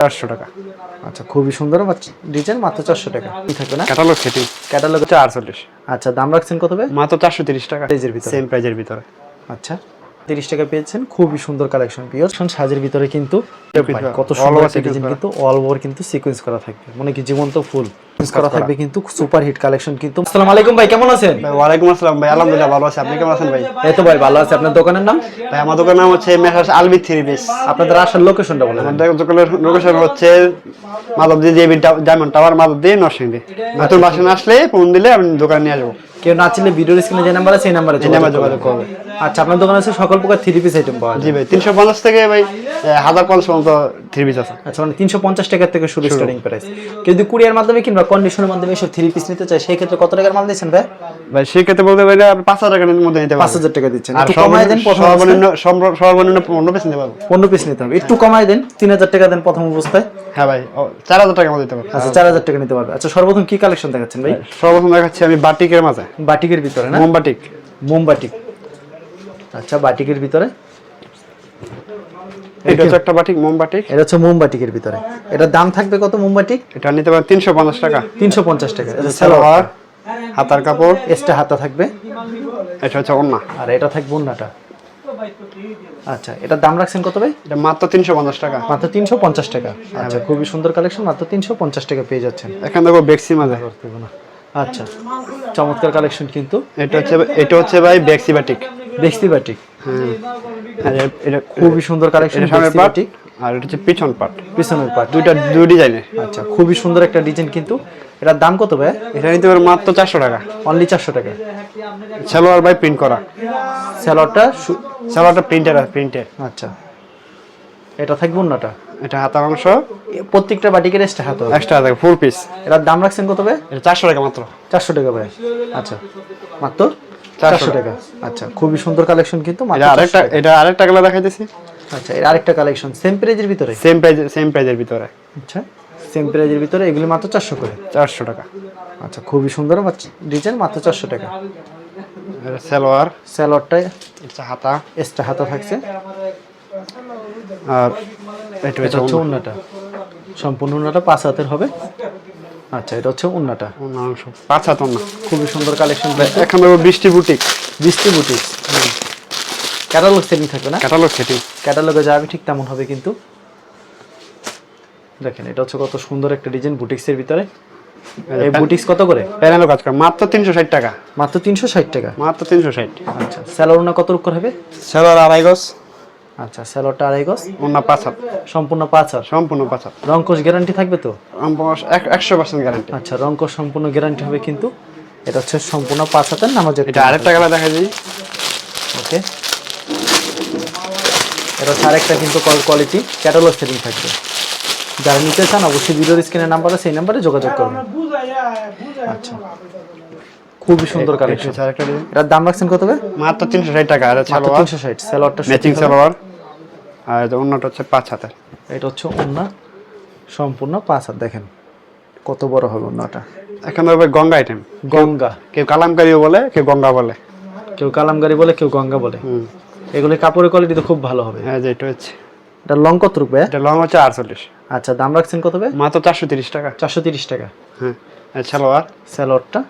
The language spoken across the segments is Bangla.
চারশো টাকা। আচ্ছা খুবই সুন্দর ডিজাইন মাত্র চারশো টাকা। কি থাকবে না? ক্যাটালগ সেটি। ক্যাটালগ হচ্ছে আটচল্লিশ। আচ্ছা দাম রাখছেন কত মাত্র চারশো তিরিশ টাকা। প্রাইজের ভিতরে। সেম প্রাইজের ভিতরে। আচ্ছা। তিরিশ টাকা পেয়েছেন খুবই সুন্দর কালেকশন পিওর সাজের ভিতরে কিন্তু কত সুন্দর ডিজাইন কিন্তু অল ওভার কিন্তু সিকোয়েন্স করা থাকবে। মানে কি জীবন্ত ফুল। সিকোয়েন্স করা থাকবে কিন্তু সুপার হিট কালেকশন কিন্তু। আসসালামু আলাইকুম ভাই কেমন আছেন? ভাই ওয়ালাইকুম আসসালাম ভাই আলহামদুলিল্লাহ ভালো আছি। আপনি কেমন আছেন ভাই? এই তো ভাই ভালো আছে। আপনার দোকানের নাম? ভাই আমার দোকানের নাম হচ্ছে মেসার্স আলবি থ্রি পিস। আপনাদের আসার লোকেশনটা বলেন। আমাদের দোকানের লোকেশন হচ্ছে Madhabdi JB diamond tower Madhabdi Narsingdi. নতুন বাসন আসলে ফোন দিলে আমি দোকানে নিয়ে আসব। কেউ না চিনলে ভিডিওর স্ক্রিনে যে নাম্বার আছে এই নাম্বারে যোগাযোগ করবে। আচ্ছা আপনার দোকানে আছে সকল প্রকার থ্রি পিস আইটেম পাওয়া যায়। জি ভাই তিনশো পঞ্চাশ থেকে ভাই হাজার পঞ্চাশ পর্যন্ত থ্রি পিস আছে। আচ্ছা মানে তিনশো পঞ্চাশ টাকার থেকে শুরু স্টার্টিং প্রাইস কেউ যদি কুরিয়ার মাধ্যমে কিংবা কন্ডিশনের মাধ্যমে এসব থ্রি পিস নিতে চায় সেই ক্ষেত্রে কত টাকার মাল দিচ্ছেন ভাই? ভাই সেক্ষেত্রে বলতে পারি আপনি পাঁচ হাজার টাকার মধ্যে নিতে পাঁচ পারবেন হাজার টাকা দিচ্ছেন। আর একটু কমায় দেন সর্বনিম্ন সর্বনিম্ন পনেরো পিস নিতে পারব। পনেরো পিস নিতে হবে। একটু কমায় দেন তিন হাজার টাকা দেন প্রথম অবস্থায়। হ্যাঁ ভাই ও, চার হাজার টাকার মধ্যে দিতে পারব। আচ্ছা চার হাজার টাকা নিতে পারবে। আচ্ছা সর্বপ্রথম কি কালেকশন দেখাচ্ছেন ভাই? সর্বপ্রথম দেখাচ্ছি আমি বাটিকের মাঝে বাটিকের ভিতরে না? মোমবাটিক মোমবাটিক আচ্ছা বাটিকের ভিতরে? এটা হচ্ছে একটা বাটিক মোমবাটিক এটা হচ্ছে মোমবাটিকের ভিতরে। এটার দাম থাকবে কত মোমবাটিক এটা নিতে পারেন তিনশো পঞ্চাশ টাকা। তিনশো পঞ্চাশ টাকা। সালোয়ার হাতার কাপড়। এক্সট্রা হাতা থাকবে? এটা হচ্ছে ওন্না আর এটা থাকবে অন্যটা আচ্ছা এটার দাম রাখছেন কত ভাই? এটা মাত্র তিনশো পঞ্চাশ টাকা। মাত্র তিনশো পঞ্চাশ টাকা। আচ্ছা খুবই সুন্দর কালেকশন মাত্র তিনশো পঞ্চাশ টাকা পেয়ে যাচ্ছেন। এখান থেকে বেক্সি মাঝে। করতে না। আচ্ছা চমৎকার কালেকশন কিন্তু। এটা হচ্ছে এটা হচ্ছে ভাই বেক্সি বাটিক দেখতে বাটিক আর এটা খুবই সুন্দর কালেকশন সামনের পাট আর এটা হচ্ছে পিছন পাট পিছনের পাট দুইটা দুই ডিজাইনের আচ্ছা খুবই সুন্দর একটা ডিজাইন কিন্তু। এটার দাম কত ভাই? এটা নিতে পারেন মাত্র চারশো টাকা। অনলি চারশো টাকা। সালোয়ার বাই প্রিন্ট করা। স্যালোয়ারটা সালোয়ারটা প্রিন্টের প্রিন্টের আচ্ছা। এটা থাকবে অন্যটা এটা হাতার অংশ। প্রত্যেকটা বাটিকের এক্সট্রা হাত এক্সট্রা থাকে ফুল পিস এটার দাম রাখছেন কত ভাই? এটা চারশো টাকা মাত্র। চারশো টাকা ভাই। আচ্ছা। মাত্র? চারশো। টাকা। আচ্ছা খুবই সুন্দর কালেকশন কিন্তু মাত্র এটা 400 আরেকটা। এটা আরেকটা কালার দেখাইতেছি। আচ্ছা এর আরেকটা কালেকশন সেম প্রাইজের ভিতরে? সেম প্রাইজ সেম প্রাইজের ভিতরে। আচ্ছা সেম প্রাইজের ভিতরে এগুলি মাত্র চারশো করে। চারশো টাকা। আচ্ছা খুবই সুন্দর ডিজাইন মাত্র চারশো টাকা। সালোয়ার। স্যালোয়ারটায় এটা হাতা। এক্সট্রা হাতা থাকছে। আর এটা এটা হচ্ছে উন্নাটা। সম্পূর্ণ উন্নাটা পাঁচ হাতের হবে। আচ্ছা এটা হচ্ছে উন্নাটা। অংশ। পাঁচ হাত অন্য খুবই সুন্দর কালেকশন এখন বৃষ্টি বুটিক। ডিস্ট্রিবিউটিভ ক্যাটালগ সেটিং থাকবে না? ক্যাটালগ সেটিং ক্যাটালগে যাবে ঠিক তেমন হবে কিন্তু। দেখেন এটা হচ্ছে কত সুন্দর একটা ডিজাইন বুটিক্সের ভিতরে। এই বুটিক্স কত করে? প্যানেলও কাজ করে। মাত্র তিনশো ষাট টাকা। মাত্র তিনশো ষাট টাকা? মাত্র তিনশো ষাট। আচ্ছা স্যালোনা কত রূপ হবে? সালোয়ার আড়াই গজ। আচ্ছা স্যালোটা আড়াই গজ? অন্য পাঁচ হাত। সম্পূর্ণ পাঁচ হাত? সম্পূর্ণ পাঁচ হাত। রঙ্কশ গ্যারান্টি থাকবে তো? একশো পার্সেন্ট গ্যারান্টি আচ্ছা রঙ্কশ সম্পূর্ণ গ্যারান্টি হবে কিন্তু এটা হচ্ছে সম্পূর্ণ পাঁচ হাতের নামাজের এটা আরেকটা কালার দেখা যায় ওকে। এটা হচ্ছে আরেকটা কিন্তু কোয়ালিটি ক্যাটালগ সেটিং থাকবে। যারা নিতে চান অবশ্যই ভিডিওর স্ক্রিনের নাম্বার আছে সেই নাম্বারে যোগাযোগ করবেন আচ্ছা। খুবই সুন্দর কালেকশন এটার দাম রাখছেন কত হবে মাত্র তিনশো ষাট টাকা তিনশো ষাট স্যালোয়ারটা ম্যাচিং সালোয়ার। আর অন্যটা হচ্ছে পাঁচ হাতের এটা হচ্ছে ওন্না সম্পূর্ণ পাঁচ হাত দেখেন কত বড় হবে অন্যটা এখন হবে গঙ্গা আইটেম গঙ্গা। কেউ কালামকারিও বলে কেউ গঙ্গা বলে। কেউ কালামগাড়ি বলে কেউ গঙ্গা বলে। এগুলি কাপড়ের কোয়ালিটি তো খুব ভালো হবে। হ্যাঁ যে এটা হচ্ছে। এটা লং কত রূপে? এটা লং হচ্ছে আটচল্লিশ। আচ্ছা দাম রাখছেন কত হবে মাত্র চারশো তিরিশ টাকা। চারশো তিরিশ টাকা। হ্যাঁ সালোয়ার। স্যালোয়ারটা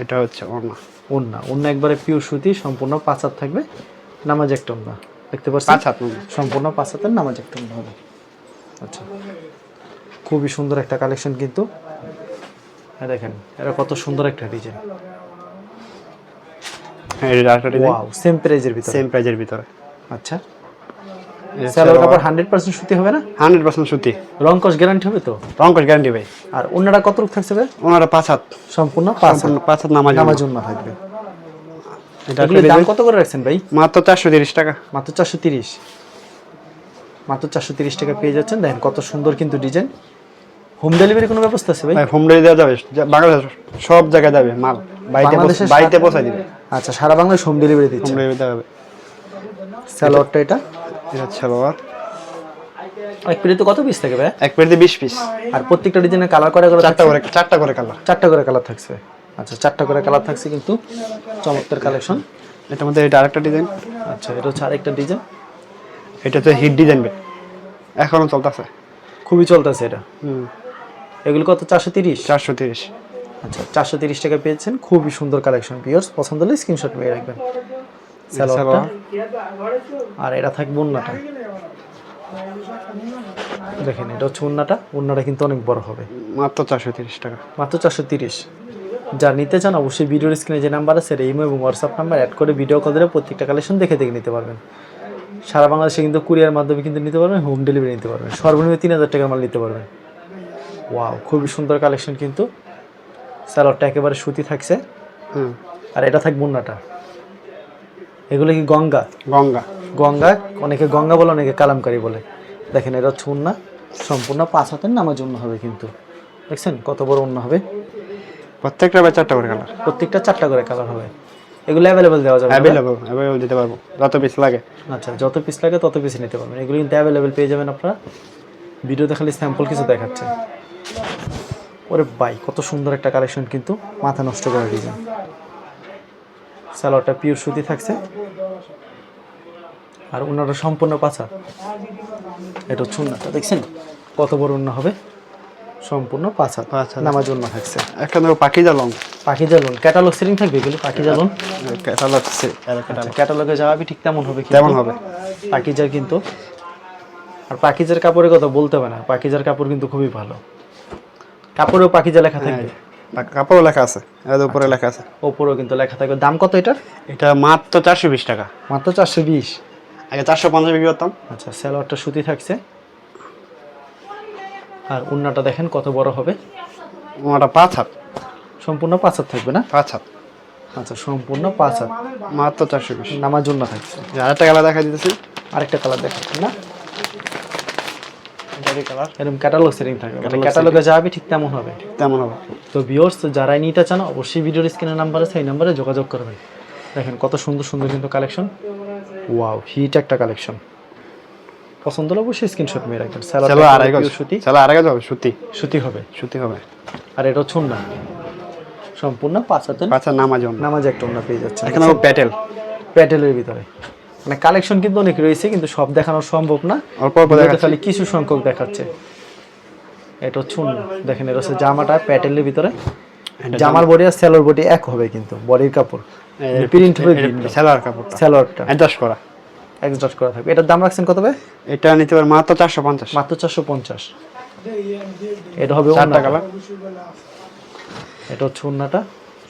এটা হচ্ছে অন্য ওন্না ওন্না একবারে পিওর সুতি সম্পূর্ণ পাঁচ হাত থাকবে। নামাজ একটা ওন্না দেখতে পাচ্ছেন? পাঁচ হাত সম্পূর্ণ পাঁচ হাতের নামাজ একটা হবে। আচ্ছা। খুবই সুন্দর একটা কালেকশন কিন্তু। হ্যাঁ দেখেন এটা কত সুন্দর একটা ডিজাইন হ্যাঁ এটা আরেকটা ডিজাইন ওয়াও সেম প্রাইজের ভিতরে। সেম প্রাইজের ভিতরে। আচ্ছা। কাপড় হান্ড্রেড পার্সেন্ট সুতি হবে না? হান্ড্রেড পার্সেন্ট সুতি। রংকশ গ্যারান্টি হবে তো? গ্যারান্টি ভাই। আর অন্যটা কত রূপ থাকছে ভাই? ওনারা পাঁচ হাত। সম্পূর্ণ পাঁচ হাত। পাঁচ হাত নামাজ নামাজ থাকবে। এটা দাম কত করে রাখছেন ভাই? মাত্র চারশো তিরিশ টাকা। মাত্র চারশো তিরিশ। মাত্র চারশো তিরিশ টাকা পেয়ে যাচ্ছেন। দেখেন কত সুন্দর কিন্তু ডিজাইন। হোম ডেলিভারি কোনো ব্যবস্থা আছে ভাই? ভাই হোম ডেলিভারি যাবে। বাংলাদেশ সব জায়গায় যাবে মাল। বাড়িতে বাংলাদেশের পৌঁছ- বাড়িতে সারা- পৌঁছায় দিবে। আচ্ছা সারা হোম ডেলিভারি হোম দিচ্ছে ডেলিভারি যাবে। স্যালোয়ারটা এটা? এক প্লেটে কত পিস থাকে ভাই? এক প্লেটে পিস আর প্রত্যেকটা ডিজাইনের কালার করে করে চারটা করে চারটা করে কালার চারটা করে কালার থাকছে। আচ্ছা চারটা করে কালার থাকছে কিন্তু। চমৎকার কালেকশন। এটার মধ্যে এটা আরেকটা ডিজাইন। আচ্ছা এটা হচ্ছে আরেকটা ডিজাইন। এটা তো হিট ডিজাইন ভাই এখনও চলতেছে। খুবই চলতেছে এটা। হুম। এগুলো কত? চারশো তিরিশ? চারশো তিরিশ। আচ্ছা চারশো তিরিশ টাকা পেয়েছেন। খুবই সুন্দর কালেকশন পিওর্স পছন্দ হলে স্ক্রিনশট মেয়ে রাখবেন। আর এটা থাকবে উন্নাটা দেখেন এটা হচ্ছে উন্নাটা উন্নাটা কিন্তু অনেক বড় হবে। মাত্র চারশো তিরিশ টাকা। মাত্র চারশো তিরিশ। যা নিতে চান অবশ্যই ভিডিওর স্ক্রিনে যে নাম্বার আছে ইমো এবং হোয়াটসঅ্যাপ নাম্বার অ্যাড করে ভিডিও কল দিলে প্রত্যেকটা কালেকশন দেখে দেখে নিতে পারবেন। সারা বাংলাদেশে কিন্তু কুরিয়ার মাধ্যমে কিন্তু নিতে পারবেন হোম ডেলিভারি নিতে পারবেন। সর্বনিম্ন তিন হাজার টাকার মাল নিতে পারবেন। ওয়াও খুবই সুন্দর কালেকশন কিন্তু। স্যালোয়ারটা একেবারে সুতি থাকছে। হুম। আর এটা থাকবে মুন্নাটা। এগুলো কি গঙ্গা? গঙ্গা। গঙ্গা অনেকে গঙ্গা বলে অনেকে কালামকারি বলে। দেখেন এটা হচ্ছে সম্পূর্ণ পাঁচ হাতের নামার জন্য হবে কিন্তু। দেখছেন? কত বড় অন্য হবে। প্রত্যেকটা আবার চারটা করে কালার প্রত্যেকটা চারটা করে কালার হবে। এগুলো অ্যাভেলেবেল দেওয়া যাবে? অ্যাভেলেবল অ্যাভেলেবল দিতে পারব। যত পিস লাগে। আচ্ছা যত পিস লাগে তত পিস নিতে পারবেন। এগুলো কিন্তু অ্যাভেলেবেল পেয়ে যাবেন আপনারা। ভিডিওতে খালি স্যাম্পল কিছু দেখাচ্ছে। ওরে বাই কত সুন্দর একটা কালেকশন কিন্তু মাথা নষ্ট করে ডিজাইন সালোয়ারটা পিওর সুতি থাকছে। আর ওনারা সম্পূর্ণ পাছা এটা হচ্ছে দেখছেন? কত বড় উন্না হবে। সম্পূর্ণ পাছা পাঁচ নামার জন্য থাকছে। একটা দেখো পাখি জ্বালং পাখি জ্বালন। ক্যাটালগ সেটিং থাকবে এগুলো? পাখি জ্বালন? ক্যাটালগ আচ্ছা। ক্যাটালগে যাওয়াবি ঠিক তেমন হবে। তেমন হবে। পাকিজার কিন্তু। আর পাকিজার কাপড়ের কথা বলতে হবে না। পাকিজার কাপড় কিন্তু খুবই ভালো। কাপড়েও পাকিজা লেখা থাকবে? কাপড়ও লেখা আছে। এর উপরে লেখা আছে। উপরেও কিন্তু লেখা থাকবে। দাম কত এটার? এটা মাত্র চারশো বিশ টাকা। মাত্র চারশো বিশ। আগে চারশো পঞ্চাশ বিক্রি করতাম। আচ্ছা স্যালোয়ারটা সুতি থাকছে। আর উন্নাটা দেখেন কত বড় হবে? ওটা পাঁচ হাত। সম্পূর্ণ পাঁচ হাত থাকবে না? পাঁচ হাত। আচ্ছা সম্পূর্ণ পাঁচ হাত। মাত্র চারশো বিশ। নামার জন্য থাকছে। আরেকটা কালার দেখা দিতেছি। আরেকটা কালার দেখাচ্ছেন না? এরকম ক্যাটালগ সেটিং থাকবে। Catalog ক্যাটালগে যাবে ঠিক তেমন হবে। তেমন হবে। তো ভিউয়ার্স যারাই নিতে চান অবশ্যই ভিডিওর স্ক্রিনের নাম্বার আছে এই নাম্বারে যোগাযোগ করবেন। দেখেন কত সুন্দর সুন্দর কিন্তু কালেকশন ওয়াও হিট একটা কালেকশন পছন্দ হলে অবশ্যই স্ক্রিনশট মেয়ে রাখবেন। চলো স্যালাড আড়াই গজ সুতি। চলো আড়াই গজ হবে সুতি। সুতি হবে। সুতি হবে। আর এটা হচ্ছে না সম্পূর্ণ পাঁচ হাতে পাঁচের নামাজ নামাজ একটা ওনা পেয়ে যাচ্ছে এখানে প্যাটেল। প্যাটেলের ভিতরে। মানে কালেকশন কিন্তু অনেক রয়েছে কিন্তু সব দেখানো সম্ভব না। অল্প অল্প ভিডিওতে দেখা খালি কিছু সংখ্যক দেখাচ্ছে। এটা হচ্ছে। দেখেন এটা হচ্ছে জামাটা প্যাটেলের ভিতরে। জামার বডি আর সেলোর বডি এক হবে কিন্তু বডির কাপড়। প্রিন্ট হবে ভিন্ন। সেলার কাপড়টা। স্যালোয়ারটা অ্যাডজাস্ট করা। অ্যাডজাস্ট করা থাকবে। এটার দাম রাখছেন কত ভাই? এটা নিতে পারে মাত্র চারশো পঞ্চাশ। মাত্র চারশো পঞ্চাশ। এটা হবে। কালার এটা হচ্ছে ওড়নাটা।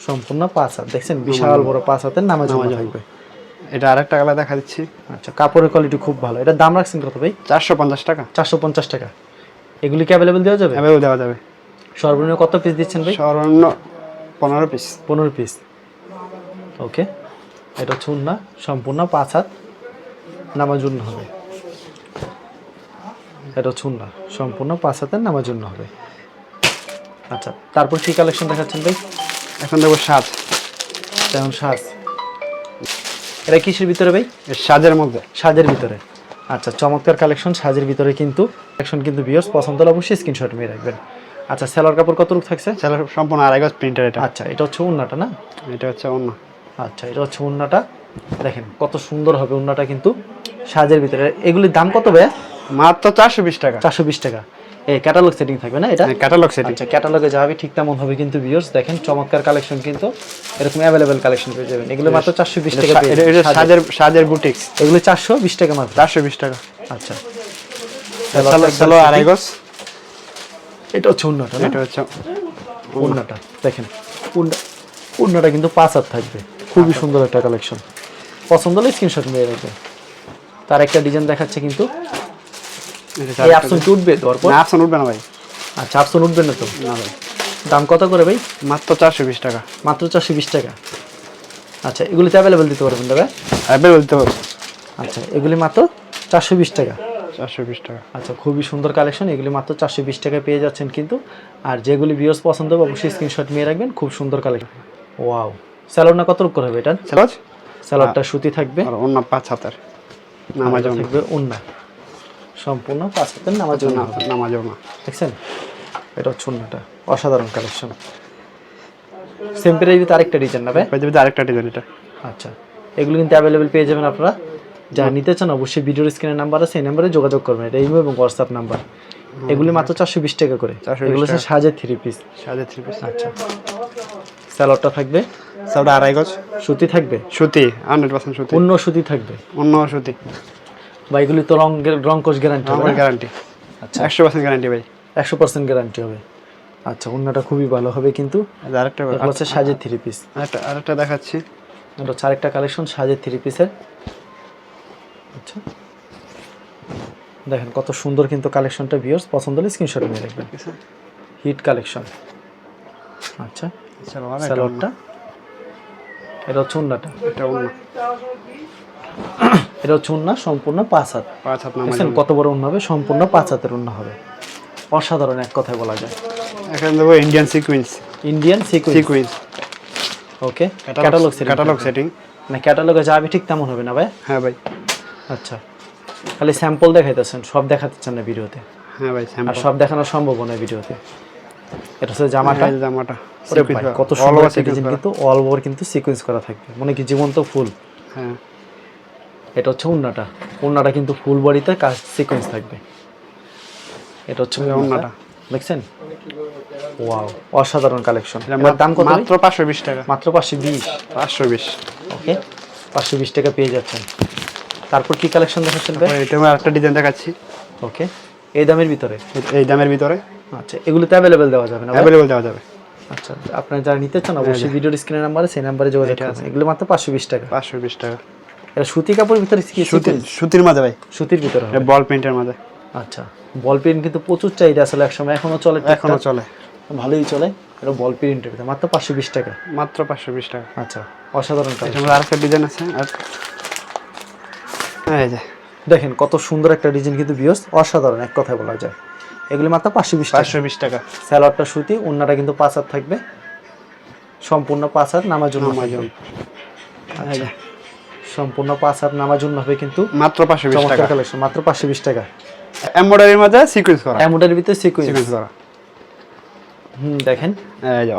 সম্পূর্ণ পাঁচ হাত। দেখছেন বিশাল বড় পাঁচ হাতের নামাজ নামাজ থাকবে এটা আরেকটা কালার দেখা দিচ্ছি। আচ্ছা কাপড়ের কোয়ালিটি খুব ভালো। এটার দাম রাখছেন কত ভাই? চারশো পঞ্চাশ টাকা। চারশো পঞ্চাশ টাকা। এগুলি কি অ্যাভেলেবেল দেওয়া যাবে? এভাবেও দেওয়া যাবে। সর্বনিম্ন কত পিস দিচ্ছেন ভাই? সর্বনিম্ন পনেরো পিস পনেরো পিস ওকে এটা হচ্ছে উন্না সম্পূর্ণ পাঁচ হাত। নামার জন্য হবে। এটা হচ্ছে সম্পূর্ণ পাঁচ হাতের নামার জন্য হবে। আচ্ছা তারপর কি কালেকশন দেখাচ্ছেন ভাই? এখন দেবো সাজ। যেমন সাজ। এটা কিসের ভিতরে ভাই? সাজের মধ্যে। সাজের ভিতরে। আচ্ছা চমৎকার কালেকশন সাজের ভিতরে কিন্তু কালেকশন কিন্তু বিয়স পছন্দ হলে অবশ্যই স্ক্রিনশট মেয়ে রাখবেন। আচ্ছা সেলার কাপড় কত রূপ থাকছে? সেলার সম্পূর্ণ আড়াই গজ প্রিন্টার এটা। আচ্ছা এটা হচ্ছে উন্নাটা না? এটা হচ্ছে অন্য আচ্ছা এটা হচ্ছে উন্নাটা। দেখেন কত সুন্দর হবে উন্নাটা কিন্তু। সাজের ভিতরে। এগুলির দাম কত ভাই মাত্র চারশো বিশ টাকা। চারশো বিশ টাকা। এই ক্যাটালগ সেটিং থাকবে না এটা? ক্যাটালগ সেটি আচ্ছা ক্যাটালগে যাবে ঠিক তেমন হবে কিন্তু ভিউয়ার্স দেখেন চমৎকার কালেকশন কিন্তু। এরকম অ্যাভেলেবেল কালেকশন পেয়ে যাবেন। এগুলো মাত্র চারশো বিশ টাকা এটা সাজের। সাজের বুটিক্স এগুলো চারশো বিশ টাকা মাত্র? চারশো বিশ টাকা। আচ্ছা। আড়াই গজ। এটা হচ্ছে উন্নাটা এটা হচ্ছে উন্নাটা। দেখেন। উন্না উন্নাটা কিন্তু পাঁচ হাত থাকবে। খুবই সুন্দর একটা কালেকশন পছন্দ হলে স্ক্রিনশট মেরে রাখবে তার একটা ডিজাইন দেখাচ্ছে কিন্তু। এই আপসন উঠবে দেওয়ার পর? না আপশন উঠবে না ভাই। আচ্ছা আপসন উঠবে না তো? না ভাই। দাম কত করে ভাই? মাত্র চারশো বিশ টাকা। মাত্র চারশো বিশ টাকা। আচ্ছা এগুলি তো অ্যাভেলেবেল দিতে পারবেন দাদা অ্যাভেলেবল দিতে পারব। আচ্ছা এগুলি মাত্র চারশো বিশ টাকা। চারশো বিশ টাকা। আচ্ছা খুবই সুন্দর কালেকশন এগুলি মাত্র চারশো বিশ টাকায় পেয়ে যাচ্ছেন কিন্তু। আর যেগুলি ভিউস পছন্দ হবে অবশ্যই স্ক্রিনশট নিয়ে রাখবেন খুব সুন্দর কালেকশন ওয়াও স্যালোনা কত রূপ করে হবে এটা? সেলোজ স্যালোডটা সুতি থাকবে। আর অন্য পাঁচ হাতের। নামাজ থাকবে উন্না। সম্পূর্ণ পাঁচ হাতের। নামাজ না দেখছেন? এটা হচ্ছে উন্নাটা। অসাধারণ কালেকশন সিম্পলের ভিতরে আরেকটা ডিজাইন নেবে পেয়ে আরেকটা ডিজাইন এটা। আচ্ছা। এগুলো কিন্তু অ্যাভেলেবেল পেয়ে যাবেন আপনারা। যারা নিতে চান অবশ্যই ভিডিওর স্ক্রিনের নাম্বার আছে এই নাম্বারে যোগাযোগ করবেন। এটা ইমো এবং হোয়াটসঅ্যাপ নাম্বার এগুলি মাত্র চারশো বিশ টাকা করে। 420 এগুলো হচ্ছে। সাজের থ্রি পিস সাড়ে থ্রি পিস আচ্ছা। স্যালোডটা থাকবে? সাউটা আড়াই গজ। সুতি থাকবে? সুতি হান্ড্রেড পার্সেন্ট সুতি। অন্য সুতি থাকবে? অন্য সুতি। বা এগুলি তো রং রং কোষ গ্যারান্টি আমার গ্যারান্টি আচ্ছা। একশো পার্সেন্ট গ্যারান্টি ভাই। একশো পার্সেন্ট গ্যারান্টি হবে। আচ্ছা অন্যটা খুবই ভালো হবে কিন্তু। আরেকটা হচ্ছে সাজের থ্রি পিস আরেকটা আরেকটা দেখাচ্ছি। এটা হচ্ছে আরেকটা কালেকশন সাজের থ্রি পিসের আচ্ছা। দেখেন কত সুন্দর কিন্তু কালেকশনটা ভিউয়ার্স পছন্দ হলে স্ক্রিনশট নিয়ে রাখবেন। হিট কালেকশন আচ্ছা। এটা হচ্ছে উন্নাটা। এটা অন্য এটা হচ্ছে উন্না সম্পূর্ণ পাঁচ হাত। পাঁচ হাত দেখছেন কত বড় উন্না হবে? সম্পূর্ণ পাঁচ হাতের উন্না হবে। অসাধারণ এক কথায় বলা যায়। এখানে দেবো Indian sequence Indian sequence sequence okay catalogue set catalogue setting না ক্যাটালগে যাবে ঠিক তেমন হবে না ভাই? হ্যাঁ ভাই। আচ্ছা। খালি স্যাম্পল দেখাইতেছেন সব দেখাতেছেন না ভিডিওতে। হ্যাঁ ভাই স্যাম্পল সব দেখানো সম্ভব না ভিডিওতে। এটা হচ্ছে জামাটা। জামাটা। ভাই, Sequence কত। সুন্দর একটা কিন্তু অল ওভার কিন্তু সিকোয়েন্স করা থাকবে। মানে কি জীবন্ত ফুল। হ্যাঁ। এটা হচ্ছে উন্নাটা উন্নাটা কিন্তু ফুল বডিতে কাজ সিকোয়েন্স থাকবে। এটা হচ্ছে উন্নাটা দেখছেন? ওয়াও অসাধারণ কালেকশন দাম কত মাত্র পাঁচশো বিশ টাকা। মাত্র পাঁচশো বিশ। পাঁচশো বিশ। ওকে পাঁচশো বিশ টাকা পেয়ে যাচ্ছেন। তারপর কি কালেকশন দেখাচ্ছেন ভাই? এটা আমি আরেকটা ডিজাইন দেখাচ্ছি। ওকে এই দামের ভিতরে? এই দামের ভিতরে। আচ্ছা এগুলোতে অ্যাভেলেবেল দেওয়া যাবে না? অ্যাভেলেবল দেওয়া যাবে। আচ্ছা আপনারা যারা নিতে চান অবশ্যই ভিডিওর স্ক্রিনের নাম্বারে সেই নাম্বারে যোগাযোগ এটা করবেন। এগুলো মাত্র পাঁচশো বিশ টাকা। পাঁচশো বিশ টাকা। এটা সুতি কাপড়ের ভিতরে সুতির সুতির মাঝে ভাই। সুতির ভিতরে এটা বল প্রিন্টের মাঝে। আচ্ছা বল প্রিন্ট কিন্তু প্রচুর চাহিদা আসলে একসময় এখনও চলে এখনও চলে। ভালোই চলে। এটা বল প্রিন্টের ভিতরে। মাত্র পাঁচশো বিশ টাকা। মাত্র পাঁচশো বিশ টাকা। আচ্ছা অসাধারণ মধ্যে আরেকটা ডিজাইন আছে আর এই যে। দেখেন কত সুন্দর একটা ডিজাইন কিন্তু বিয়স অসাধারণ এক কথায় বলা যায়। এগুলি মাত্র পাঁচশো বিশ পাঁচশো বিশ টাকা। স্যালাডটা সুতি অন্যটা কিন্তু পাঁচ হাত থাকবে। সম্পূর্ণ পাঁচ হাত নামার জন্য আচ্ছা। সম্পূর্ণ পাঁচ হাত নামার জন্য হবে কিন্তু মাত্র পাঁচশো বিশ টাকা। কালেকশন মাত্র পাঁচশো বিশ টাকা। এমব্রয়ডারির মাঝে সিকুয়েন্স করা। অ্যামোডের ভিতরে সিকুয়েন্স সিকুয়েন্স করা। হুম দেখেন।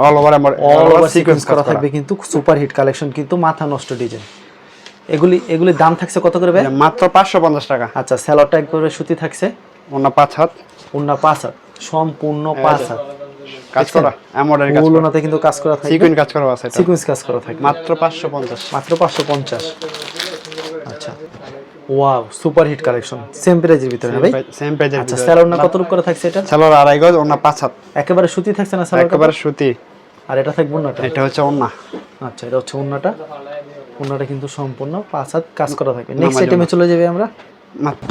All over all over sequence করা থাকবে কিন্তু সুপার হিট কালেকশন কিন্তু মাথা নষ্ট ডিজাইন এগুলি এগুলির দাম থাকছে কত করে মাত্র পাঁচশো পঞ্চাশ টাকা। আচ্ছা স্যালাডটা একবারে সুতি থাকছে। অন্য পাঁচ হাত। উন্না পাঁচ হাত। সম্পূর্ণ পাঁচ হাত। কাজ করা এমব্রয়ডারি কাজ করা। কিন্তু কাজ করা থাকবে। সিকুয়েন্স কাজ করা আছে এটা। সিকোয়েন্স কাজ করা থাকবে। মাত্র পাঁচশো পঞ্চাশ। মাত্র পাঁচশো পঞ্চাশ। আচ্ছা। Wow super hit collection same প্রাইজের ভিতরে না ভাই? সেম পেজের আচ্ছা স্যালাড না কত রূপ করে থাকছে এটা? সালোয়ার আড়াই গজ অন্য পাঁচ হাত। একেবারে সুতি থাকছে না স্যালাড একেবারে সুতি। আর এটা থাকবে উন্নাটা এটা হচ্ছে অন্য আচ্ছা এটা হচ্ছে উন্নাটা উন্নাটা কিন্তু সম্পূর্ণ পাঁচ হাত কাজ করা থাকবে। নেক্সট আইটেমে চলে যাবে আমরা। মাত্র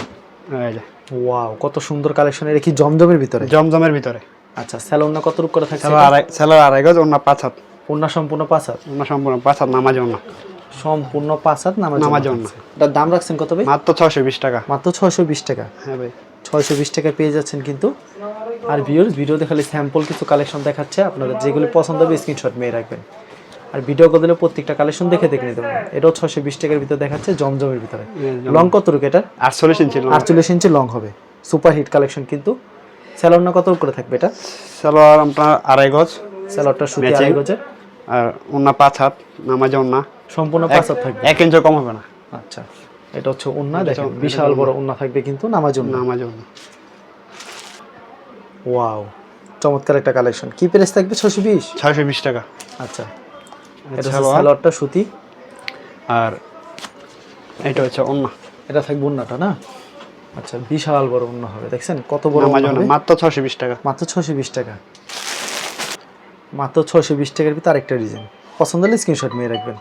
ওয়াও কত সুন্দর কালেকশন এটা কি জমজমের ভিতরে? জমজমের ভিতরে। আচ্ছা স্যালোনা কত রূপ করে থাকছে? সালোয়ার আড়াই গজ অন্য পাঁচ হাত। উন্না সম্পূর্ণ পাঁচ হাত? অন্য সম্পূর্ণ পাঁচ হাত নামাজ অন্য সম্পূর্ণ পাঁচ হাত নামাজ নামাজ। থাকছে। এটার দাম রাখছেন কত ভাই? মাত্র ছশো বিশ টাকা। মাত্র ছয়শো বিশ টাকা? হ্যাঁ ভাই। ছয়শো বিশ টাকা পেয়ে যাচ্ছেন কিন্তু। আর ভিউর ভিডিওতে খালি স্যাম্পল কিছু কালেকশন দেখাচ্ছে আপনারা যেগুলি পছন্দ হবে স্ক্রিনশট মেয়ে রাখবেন। আর ভিডিও কল দিলে প্রত্যেকটা কালেকশন দেখে দেখে নিতে পারবেন। এটাও ছয়শো বিশ টাকার ভিতরে দেখাচ্ছে জমজমের ভিতরে। লং কত রুক এটা? আটচল্লিশ ইঞ্চি আটচল্লিশ ইঞ্চি লং হবে। সুপার হিট কালেকশন কিন্তু। স্যালোনা কত করে থাকবে এটা? সালোয়ার আপনার আড়াই গজ। স্যালোডটা সুতি আড়াই গজের। আর অন্য পাঁচ হাত নামাজে অন্য সম্পূর্ণ পাঁচ হাত থাকবে। এক ইঞ্চও কম হবে না। আচ্ছা। এটা হচ্ছে উন্না দেখেন বিশাল বড় উন্না থাকবে কিন্তু নামাজ উন্না নামাজে অন্য ওয়াও চমৎকার একটা কালেকশন কি প্রাইস থাকবে? ছশো বিশ? ছয়শো বিশ টাকা। আচ্ছা। এটা হচ্ছে সালোয়ার। সুতি। আর এটা হচ্ছে অন্য এটা থাকবে উন্নাটা না? আচ্ছা বিশাল বড় উন্না হবে দেখছেন? কত বড় অন্য? মাত্র ছশো বিশ টাকা। মাত্র ছশো বিশ টাকা। মাত্র ছশো বিশ টাকার ভিতরে আরেকটা ডিজাইন। পছন্দ হলে স্ক্রিনশট নিয়ে রাখবেন।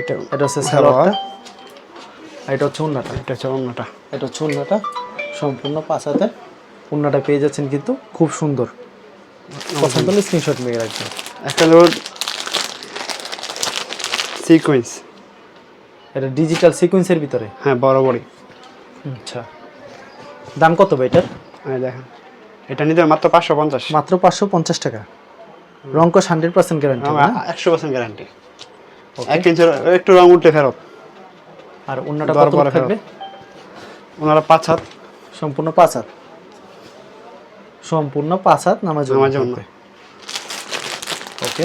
এটা এটা হচ্ছে সালোয়ার। এটা হচ্ছে উন্নাটা এটা হচ্ছে অন্যটা এটা হচ্ছে উন্নাটা সম্পূর্ণ পাঁচ হাতে উন্নাটা পেয়ে যাচ্ছেন কিন্তু খুব সুন্দর। পছন্দ হলে স্ক্রিনশট নিয়ে রাখবেন। একটা সিকুয়েন্স এটা ডিজিটাল সিকোয়েন্সের ভিতরে? হ্যাঁ বড়ি আচ্ছা। দাম কত ভাই এটার? এই দেখেন। এটা নিতে মাত্র পাঁচশো পঞ্চাশ। মাত্র পাঁচশো পঞ্চাশ টাকা। রঙ্কশ হান্ড্রেড পার্সেন্ট গ্যারান্টি একশো পার্সেন্ট গ্যারান্টি এক ইঞ্চের একটু রং উঠলে ফেরত। আর অন্যটা কত থাকবে? ওনারা পাঁচ হাত। সম্পূর্ণ পাঁচ হাত। সম্পূর্ণ পাঁচ হাত নামাজ নামাজ। ওকে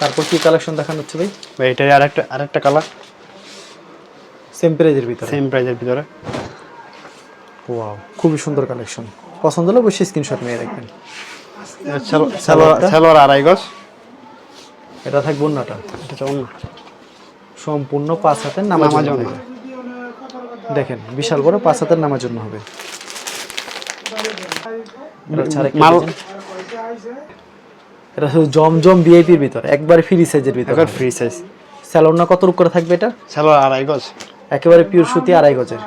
তারপর কি কালেকশন দেখানো হচ্ছে ভাই? বা এটাই আরেকটা আরেকটা কালার সেম প্রাইজের ভিতরে? সেম প্রাইজের ভিতরে। ওয়াও খুবই সুন্দর কালেকশন পছন্দ হলে অবশ্যই স্ক্রিনশট নিয়ে রাখবেন। সালোয়ার আড়াই গজ। এটা থাকবে অন্যটা? এটা অন্য। সম্পূর্ণ পাঁচ হাতের নামাজ। দেখেন বিশাল বড় পাঁচ হাতের নামার জন্য হবে। এটা। এটা শুধু জমজম ভিআইপির ভিতরে একবারে ফ্রি সাইজের ভিতরে। একবার ফ্রি সাইজ স্যালোর না কত রূপ করে থাকবে এটা? সালোয়ার আড়াই গজ। একেবারে পিওর সুতি আড়াই গজের।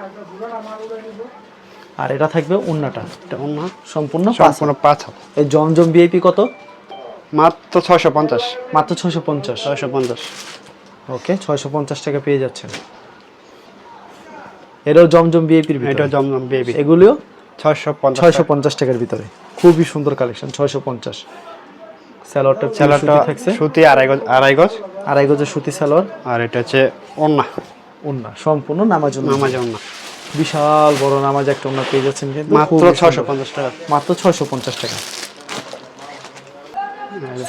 আর এটা থাকবে উন্নাটা। এটা অন্য সম্পূর্ণ পাঁচ সম্পূর্ণ পাঁচ। এই জমজম ভিআইপি কত? মাত্র ছয়শো পঞ্চাশ। মাত্র ছয়শো পঞ্চাশ। ছয়শো পঞ্চাশ। ওকে ছয়শো পঞ্চাশ টাকা পেয়ে যাচ্ছেন। এটাও জমজম ভিআইপির এটা জমজম বেবি এগুলিও ছয়শো ছয়শো পঞ্চাশ টাকার ভিতরে। খুবই সুন্দর কালেকশন ছয়শো পঞ্চাশ। স্যালোয়ারটা সালোয়ারটা থাকছে। সুতি আড়াই গজ আড়াই গজ। আড়াই গজের সুতি সালোয়ার। আর এটা হচ্ছে অন্য উন্না সম্পূর্ণ নামাজ। নামাজে অন্য বিশাল বড় নামাজ একটা উন্না পেয়ে যাচ্ছেন কিন্তু মাত্র খুবই ছয়শো সুন্দর। পঞ্চাশ টাকা। মাত্র ছয়শো পঞ্চাশ টাকা।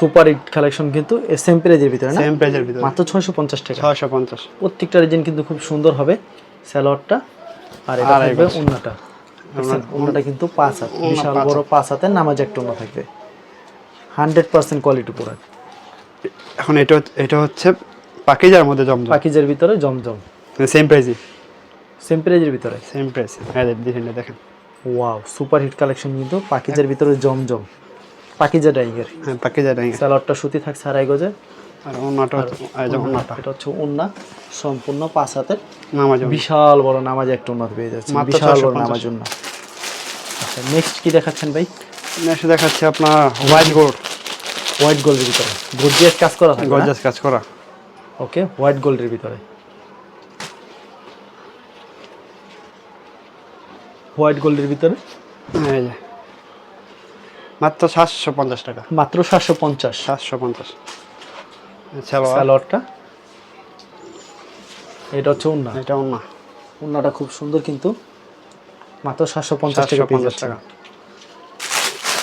সুপার হিট কালেকশন কিন্তু সেম প্রাইজের ভিতরে না? সেম প্রাইজের ভিতরে। মাত্র ছয়শো পঞ্চাশ টাকা। ছয়শো পঞ্চাশ। প্রত্যেকটা ডিজাইন কিন্তু খুব সুন্দর হবে স্যালোয়ারটা। আর এটা থাকবে। উন্নাটা দেখছেন? কিন্তু পাঁচ হাত। বিশাল বড় পাঁচ হাতের নামাজ একটা উন্না থাকবে। Hundred percent quality product. এখন এটা এটা হচ্ছে পাকিজার মধ্যে জমজম? পাকিজের ভিতরে জমজম। সেম প্রাইজই সেম প্রাইজের ভিতরে। সেম প্রাইস হ্যাঁ দেখেন দেখেন। ওয়াও সুপার হিট কালেকশন কিন্তু পাকিজের ভিতরে জমজম। পাকিজা ডাইংয়ের হ্যাঁ পাকিজার ডাইং স্যালোয়ারটা সুতি থাকছে আড়াই গজে। আর অন্যটা হচ্ছে এই যে অন্যটা এটা হচ্ছে উন্না সম্পূর্ণ পাঁচ হাতের। নামাজ বিশাল বড় নামাজ একটা উন্নত পেয়ে যাচ্ছে বিশাল বড় 650 নামাজ উন্না আচ্ছা নেক্সট কি দেখাচ্ছেন ভাই? নেক্সট দেখাচ্ছে আপনার হোয়াইট গোল্ড হোয়াইট গোল্ডের ভিতরে। গর্জিয়াস কাজ করা না? কাজ করা। ওকে হোয়াইট গোল্ডের ভিতরে। হোয়াইট গোল্ডের ভিতরে? মাত্র সাতশো পঞ্চাশ টাকা। মাত্র সাতশো পঞ্চাশ। সাতশো পঞ্চাশ। স্যালোয়ারটা এটা হচ্ছে উন্না। এটা অন্য উন্নাটা খুব সুন্দর কিন্তু। মাত্র সাতশো পঞ্চাশ টাকা পঞ্চাশ টাকা।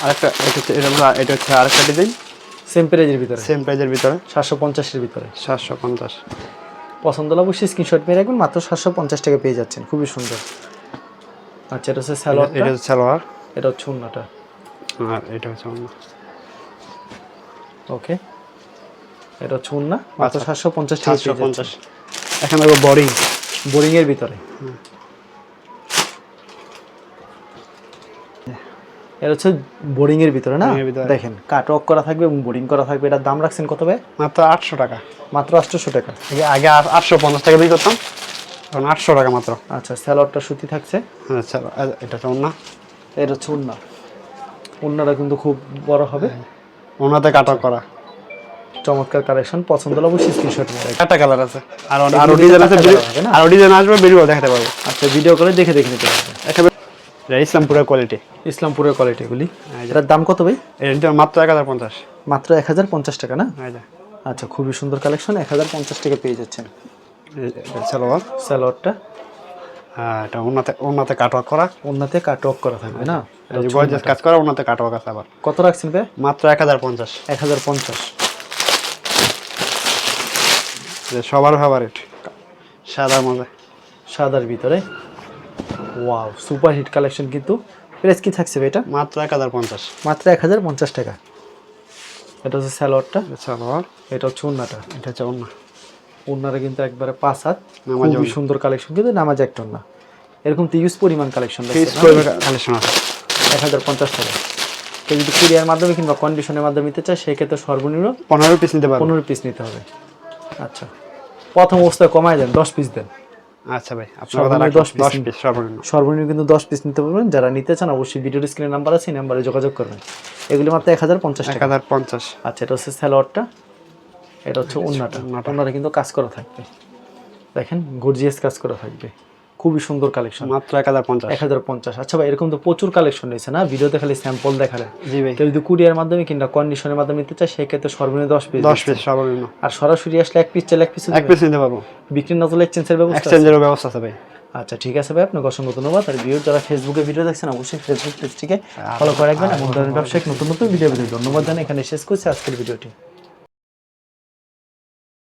আরেকটা এটা হচ্ছে এটা হচ্ছে আরেকটা ডিজাইন সেম প্রাইজের ভিতরে? সেম প্রাইজের ভিতরে। সাতশো পঞ্চাশের ভিতরে? সাতশো পঞ্চাশ। পছন্দ হলে অবশ্যই স্ক্রিনশট মেরে রাখবেন মাত্র সাতশো পঞ্চাশ টাকা পেয়ে যাচ্ছেন। খুবই সুন্দর। আচ্ছা এটা হচ্ছে স্যালোয়ার এটা হচ্ছে এটা হচ্ছে উন্নাটা আর এটা হচ্ছে ওকে এটা হচ্ছে উন্না মাত্র আচ্ছা। সাতশো পঞ্চাশ টাকা পঞ্চাশ। এখানে দেখো বোরিং বোরিং এর ভিতরে এটা হচ্ছে বোরিং এর ভিতরে না। দেখেন কাট অফ করা থাকবে এবং বোরিং করা থাকবে। এটার দাম রাখছেন কত ভাই? মাত্র আটশো টাকা। মাত্র আটশোশো টাকা। আগে আটশো পঞ্চাশ টাকা বিক্রি করতাম। এখন আটশো টাকা মাত্র। আচ্ছা স্যালোয়ারটা সুতি থাকছে। আচ্ছা এটা হচ্ছে অন্য এটা হচ্ছে উন্না উন্নাটা কিন্তু খুব বড় হবে। ওনাতে কাটা করা। চমৎকার কালেকশন পছন্দ হলে অবশ্যই স্ক্রিনশট নিয়ে রাখবেন। কালার আছে। আর এগুলো আরও ডিজাইন আছে না? আরও ডিজাইন আসবে বেরিয়ে দেখাতে পারব। আচ্ছা ভিডিও করে দেখে দেখে নিতে এটা ইসলামপুরের কোয়ালিটি ইসলামপুরের কোয়ালিটি এগুলি এটার দাম কত ভাই? এটা মাত্র এক হাজার পঞ্চাশ। মাত্র এক হাজার পঞ্চাশ টাকা না? আচ্ছা খুবই সুন্দর কালেকশন এক হাজার পঞ্চাশ টাকা পেয়ে যাচ্ছেন। সালোয়ার। স্যালোয়ারটা হ্যাঁ এটা ওনাতে ওনাতে কাটওয়ার্ক করা। ওনাতে কাট করা থাকবে না? এই যে গর্জাস কাজ করা ওনাতে কাটওয়ার্ক আছে আবার। কত রাখছেন ভাই? মাত্র এক হাজার পঞ্চাশ। এক হাজার পঞ্চাশ সবার ফেভারিট সাদার মধ্যে সাদার ভিতরে। ওয়াও সুপার হিট কালেকশন কিন্তু। প্রাইস কি থাকছে এটা? মাত্র এক হাজার পঞ্চাশ। মাত্র এক হাজার পঞ্চাশ টাকা। এটা হচ্ছে স্যালোয়ারটা। সালোয়ার এটা হচ্ছে উন্নাটা এটা হচ্ছে অন্য উন্নাটা কিন্তু একবারে পাঁচ হাত। খুবই সুন্দর কালেকশন কিন্তু নামাজ একটা উন্না এরকম তো ইউজ পরিমাণ কালেকশন কালেকশন আছে। এক হাজার পঞ্চাশ টাকা। কেউ যদি কুরিয়ার মাধ্যমে কিংবা কন্ডিশনের মাধ্যমে নিতে চায় সেক্ষেত্রে সর্বনিম্ন পনেরো পিস নিতে পারব। পনেরো পিস নিতে হবে। আচ্ছা। প্রথম অবস্থায় কমায় দেন দশ পিস দেন। আচ্ছা ভাই আপনার দশ সর্বনিম্ন রাখলাম। 10 piece দশ নিন। পিস সর্বনিম্ন। সর্বনিম্ন কিন্তু দশ পিস নিতে পারবেন। যারা নিতে চান অবশ্যই ভিডিও স্ক্রিনের নাম্বার আছে এই নাম্বারে যোগাযোগ করবেন। এগুলি মাত্র এক হাজার পঞ্চাশ এক হাজার পঞ্চাশ। আচ্ছা এটা হচ্ছে স্যালোয়ারটা। এটা হচ্ছে উন্নাটা উন্নাটা কিন্তু কাজ করা থাকবে। দেখেন গর্জিয়াস কাজ করা থাকবে। খুবই সুন্দর কালেকশন মাত্র এক হাজার পঞ্চাশ। এক হাজার পঞ্চাশ। আচ্ছা ভাই এরকম তো প্রচুর কালেকশন রয়েছে না? ভিডিওতে খালি স্যাম্পল দেখালেন জি ভাই। কেউ যদি কুরিয়ার মাধ্যমে কিংবা কন্ডিশনের মাধ্যমে নিতে চায় সেক্ষেত্রে সর্বনিম্ন দশ পিস দশ পিস সর্বনিম্ন। আর সরাসরি আসলে এক পিস চাইলে এক পিস এক পিস নিতে পারব। বিক্রি না তুলে এক্সচেঞ্জের ব্যবস্থা আছে? এক্সচেঞ্জেরও ব্যবস্থা আছে ভাই। আচ্ছা ঠিক আছে ভাই আপনাকে অসংখ্য ধন্যবাদ। আর ভিডিও যারা ফেসবুকে ভিডিও দেখছেন অবশ্যই ফেসবুক পেজটিকে ফলো করে রাখবেন। এমন ধরনের ব্যবসায়িক নতুন নতুন ভিডিও ভিডিও ধন্যবাদ জানাই। এখানে শেষ করছি আজকের ভিডিওটি